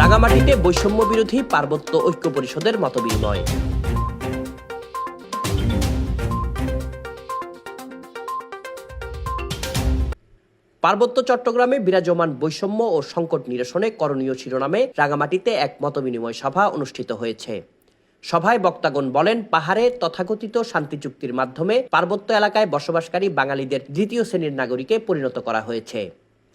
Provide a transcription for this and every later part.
রাঙামাটিতে বৈষম্য বিরোধী পার্বত্য ঐক্য পরিষদের মতবিনিময়। পার্বত্য চট্টগ্রামে বিরাজমান বৈষম্য ও সংকট নিরসনে করণীয় শিরোনামে রাঙামাটিতে এক মতবিনিময় সভা অনুষ্ঠিত হয়েছে। সভায় বক্তাগণ বলেন, পাহাড়ে তথাকথিত শান্তি চুক্তির মাধ্যমে পার্বত্য এলাকায় বসবাসকারী বাঙালিদের দ্বিতীয় শ্রেণির নাগরিকে পরিণত করা হয়েছে।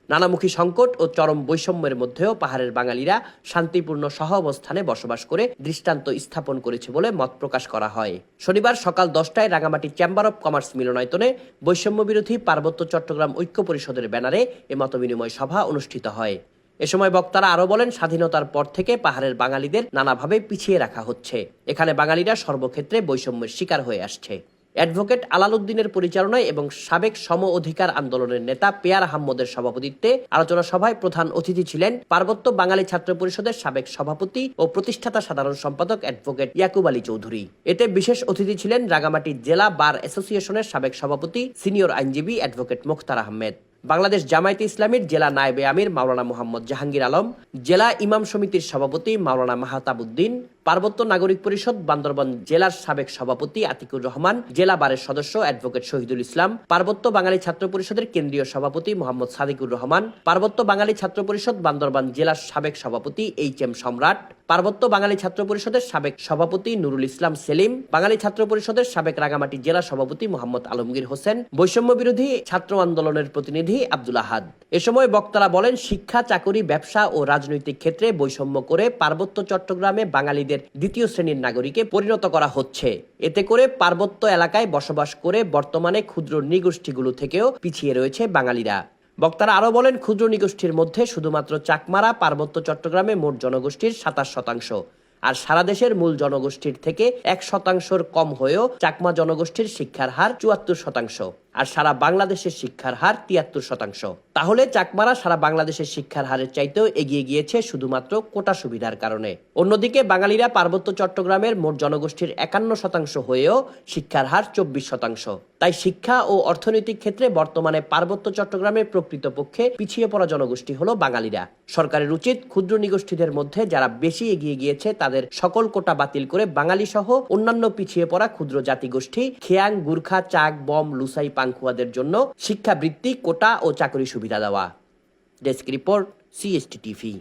নানামুখী সংকট ও চরম বৈষম্যের মধ্যেও পাহাড়ের বাঙালিরা শান্তিপূর্ণ সহ অবস্থানে বসবাস করে দৃষ্টান্ত স্থাপন করেছে বলে মত প্রকাশ করা হয়। শনিবার সকাল দশটায় রাঙামাটি চেম্বার অব কমার্স মিলনায়তনে বৈষম্য বিরোধী পার্বত্য চট্টগ্রাম ঐক্য পরিষদের ব্যানারে এ মতবিনিময় সভা অনুষ্ঠিত হয়। এ সময় বক্তারা আরও বলেন, স্বাধীনতার পর থেকে পাহাড়ের বাঙালিদের নানাভাবে পিছিয়ে রাখা হচ্ছে। এখানে বাঙালিরা সর্বক্ষেত্রে বৈষম্যের শিকার হয়ে আসছে। অ্যাডভোকেট আলাল উদ্দিনের পরিচালনায় এবং সাবেক সম অধিকার আন্দোলনের নেতা পেয়ার আহমদের সভাপতিত্বে আলোচনা সভায় প্রধান অতিথি ছিলেন পার্বত্য বাঙালি ছাত্র পরিষদের সাবেক সভাপতি ও প্রতিষ্ঠাতা সাধারণ সম্পাদক অ্যাডভোকেট ইয়াকুব আলী চৌধুরী। এতে বিশেষ অতিথি ছিলেন রাঙামাটি জেলা বার অ্যাসোসিয়েশনের সাবেক সভাপতি, সিনিয়র আইনজীবী অ্যাডভোকেট মুখতার আহমেদ। বাংলাদেশ জামায়াতে ইসলামীর জেলা নায়েবে আমির মাওলানা মোহাম্মদ জাহাঙ্গীর আলম, জেলা ইমাম সমিতির সভাপতি মাওলানা মাহাতাবুদ্দিন পার্বত্য নাগরিক পরিষদ, বান্দরবান জেলার সাবেক সভাপতি আতিকুর রহমান, জেলা বারের সদস্য অ্যাডভোকেট শহীদুল ইসলাম, পার্বত্য বাঙালি ছাত্র পরিষদের কেন্দ্রীয় সভাপতি মোহাম্মদ সাদিকুর রহমান, পার্বত্য বাঙালি ছাত্র পরিষদ, বান্দরবান জেলার সাবেক সভাপতি এইচ এম সম্রাট, পার্বত্য বাঙালি ছাত্র পরিষদের সাবেক সভাপতি নুরুল ইসলাম সেলিম, বাঙালি ছাত্র পরিষদের সাবেক রাঙামাটি জেলা সভাপতি মোহাম্মদ আলমগীর হোসেন, বৈষম্য বিরোধী ছাত্র আন্দোলনের প্রতিনিধি আব্দুল আহাদ। এ সময় বক্তারা বলেন, শিক্ষা, চাকরি, ব্যবসা ও রাজনৈতিক ক্ষেত্রে বৈষম্য করে পার্বত্য চট্টগ্রামে বাঙালিদের দ্বিতীয় শ্রেণির নাগরিকে পরিণত করা হচ্ছে। এতে করে পার্বত্য এলাকায় বসবাস করে বর্তমানে ক্ষুদ্র নৃগোষ্ঠীগুলো থেকেও পিছিয়ে রয়েছে বাঙালিরা। বক্তারা আরও বলেন, ক্ষুদ্র নিগোষ্ঠীর মধ্যে শুধুমাত্র চাকমারা, পার্বত্য চট্টগ্রামে মোট জনগোষ্ঠীর সাতাশ শতাংশ। আর সারা দেশের মূল জনগোষ্ঠীর থেকে এক শতাংশর কম হয়েও চাকমা জনগোষ্ঠীর শিক্ষার হার চুয়াত্তর শতাংশ। আর সারা বাংলাদেশের শিক্ষার হার তিয়াত্তর শতাংশ। তাহলে চাকমারা সারা বাংলাদেশের শিক্ষার হারের চাইতেও এগিয়ে গিয়েছে শুধুমাত্র কোটা সুবিধার কারণে। অন্যদিকে বাঙালিরা পার্বত্য চট্টগ্রামের মোট জনগোষ্ঠীর একান্ন শতাংশ হয়েও শিক্ষার হার চব্বিশ শতাংশ। তাই শিক্ষা ও অর্থনৈতিক ক্ষেত্রে বর্তমানে পার্বত্য চট্টগ্রামের প্রকৃতপক্ষে পিছিয়ে পড়া জনগোষ্ঠী হলো বাঙালিরা। সরকারের উচিত ক্ষুদ্র নিগোষ্ঠীদের মধ্যে যারা বেশি এগিয়ে গিয়েছে তাদের সকল কোটা বাতিল করে বাঙালি সহ অন্যান্য পিছিয়ে পড়া ক্ষুদ্র জাতিগোষ্ঠী খেয়াং, গুর্খা, চাক, বম, লুসাই পাংখুয়াদের জন্য শিক্ষাবৃত্তি কোটা ও চাকরি সুবিধা দেওয়া। Desk report CST TV